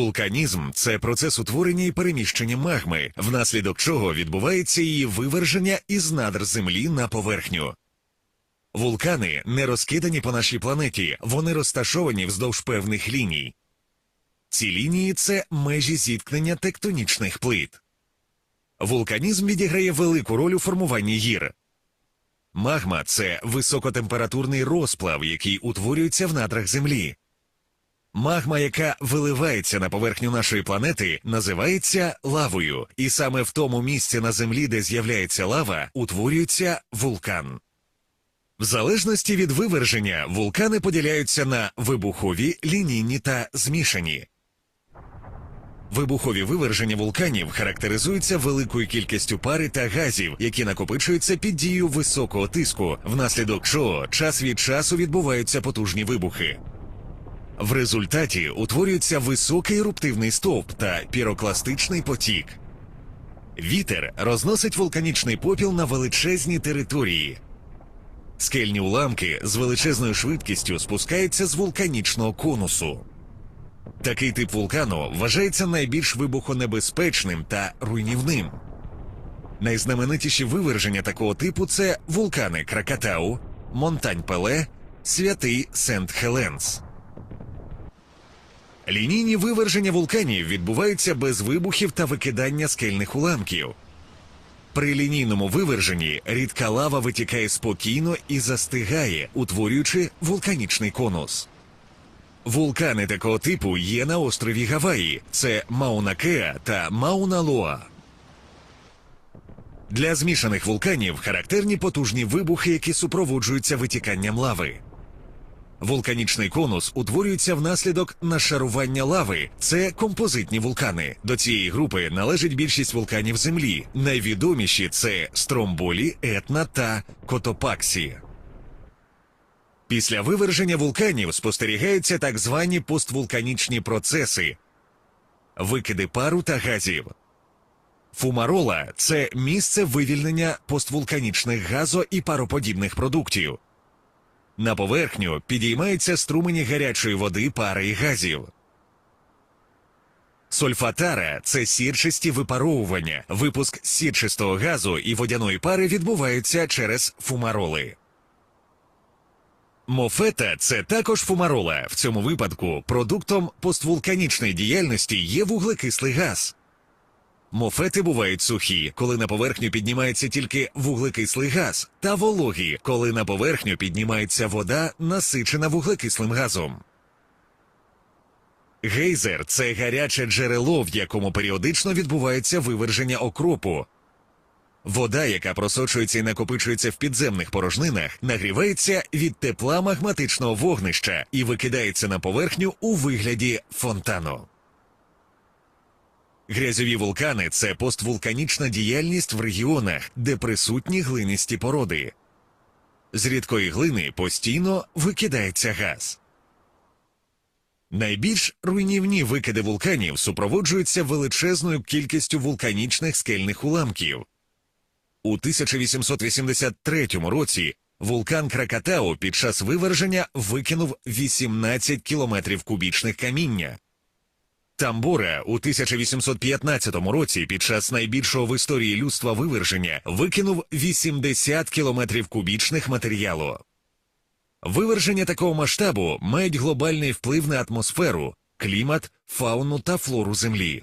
Вулканізм це процес утворення і переміщення магми, внаслідок чого відбувається її виверження із надр землі на поверхню. Вулкани не розкидані по нашій планеті, вони розташовані вздовж певних ліній. Ці лінії це межі зіткнення тектонічних плит. Вулканізм відіграє велику роль у формуванні гір. Магма це високотемпературний розплав, який утворюється в надрах Землі. Магма, яка виливається на поверхню нашої планети, називається лавою, і саме в тому місці на землі, де з'являється лава, утворюється вулкан. В залежності від виверження вулкани поділяються на вибухові, лінійні та змішані. Вибухові виверження вулканів характеризуються великою кількістю пари та газів, які накопичуються під дією високого тиску, внаслідок чого час від часу відбуваються потужні вибухи. В результаті утворюється високий еруптивний стовп та пірокластичний потік. Вітер розносить вулканічний попіл на величезні території. Скельні уламки з величезною швидкістю спускаються з вулканічного конусу. Такий тип вулкану вважається найбільш вибухонебезпечним та руйнівним. Найзнаменитіші виверження такого типу це вулкани Кракатау, Монтань Пеле, Святий Сент Хеленс. Лінійні виверження вулканів відбуваються без вибухів та викидання скельних уламків. При лінійному виверженні рідка лава витікає спокійно і застигає, утворюючи вулканічний конус. Вулкани такого типу є на острові Гаваї. Це Мауна-Кеа та Мауна-Лоа. Для змішаних вулканів характерні потужні вибухи, які супроводжуються витіканням лави. Вулканічний конус утворюється внаслідок нашарування лави. Це композитні вулкани. До цієї групи належить більшість вулканів Землі. Найвідоміші це Стромболі, Етна та Котопаксі. Після виверження вулканів спостерігаються так звані поствулканічні процеси, викиди пару та газів. Фумарола це місце вивільнення поствулканічних газо- і пароподібних продуктів. На поверхню підіймаються струмені гарячої води, пари і газів. Сольфатара це сірчасті випаровування. Випуск сірчистого газу і водяної пари відбувається через фумароли. Мофета це також фумарола. В цьому випадку продуктом поствулканічної діяльності є вуглекислий газ. Мофети бувають сухі, коли на поверхню піднімається тільки вуглекислий газ, та вологі, коли на поверхню піднімається вода, насичена вуглекислим газом. Гейзер це гаряче джерело, в якому періодично відбувається виверження окропу. Вода, яка просочується і накопичується в підземних порожнинах, нагрівається від тепла магматичного вогнища і викидається на поверхню у вигляді фонтану. Грязьові вулкани це поствулканічна діяльність в регіонах, де присутні глинисті породи. З рідкої глини постійно викидається газ. Найбільш руйнівні викиди вулканів супроводжуються величезною кількістю вулканічних скельних уламків. У 1883 році вулкан Кракатау під час виверження викинув 18 кілометрів кубічних каміння. Тамбора у 1815 році під час найбільшого в історії людства виверження викинув 80 кілометрів кубічних матеріалу. Виверження такого масштабу мають глобальний вплив на атмосферу, клімат, фауну та флору Землі.